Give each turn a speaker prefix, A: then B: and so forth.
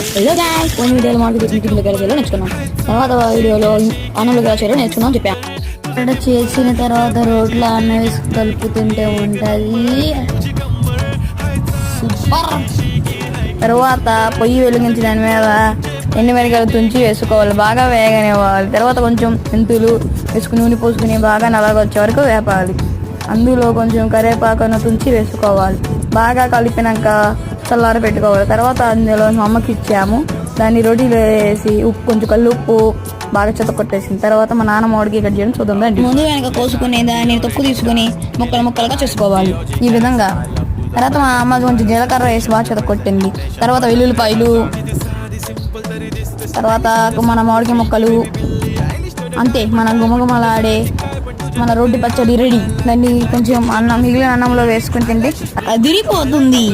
A: Hello guys కొన్ని వీడియోలో మాకు మీటింగ్లో కలిసేలో నేర్చుకున్నాం తర్వాత వీడియోలో అన్నంలో కలిసేలో నేర్చుకున్నాం చెప్పాను.
B: ఇక్కడ చేసిన తర్వాత రోట్లో అన్నం వేసి కలుపుతుంటే ఉంటుంది.
A: సూపర్. తర్వాత పొయ్యి వెలిగించి దాని మీద ఎండు మిరగాయలు తుంచి వేసుకోవాలి. బాగా వేగనివ్వాలి తర్వాత కొంచెం మెంతులు వేసుకుని నూనె పోసుకుని బాగా నల్లగా వచ్చే వరకు వేపాలి. అందులో కొంచెం కరివేపాకును తుంచి వేసుకోవాలి. బాగా కలిపినాక చల్లార పెట్టుకోవాలి. తర్వాత అందులో అమ్మకి ఇచ్చాము. దాన్ని రొటీలో వేసి ఉప్పు కొంచెం కళ్ళు ఉప్పు బాగా చెత్త కొట్టేసిన తర్వాత మా నాన్న మామిడికి కట్ చేయడం చూద్దాం. ముందు వెనక కోసుకుని దాన్ని తొక్కు తీసుకుని ముక్కలు ముక్కలుగా చేసుకోవాలి. ఈ విధంగా తర్వాత మా అమ్మ కొంచెం జీలకర్ర వేసి బాగా చెత్త కొట్టింది. తర్వాత వెల్లుల్లిపాయలు తర్వాత మన మామిడికాయ ముక్కలు అంతే. మన గుమగుమలాడే మన రోడ్డు పచ్చడి రెడీ. దాన్ని కొంచెం అన్నం మిగిలిన అన్నంలో వేసుకుని తింటే అదిరిపోతుంది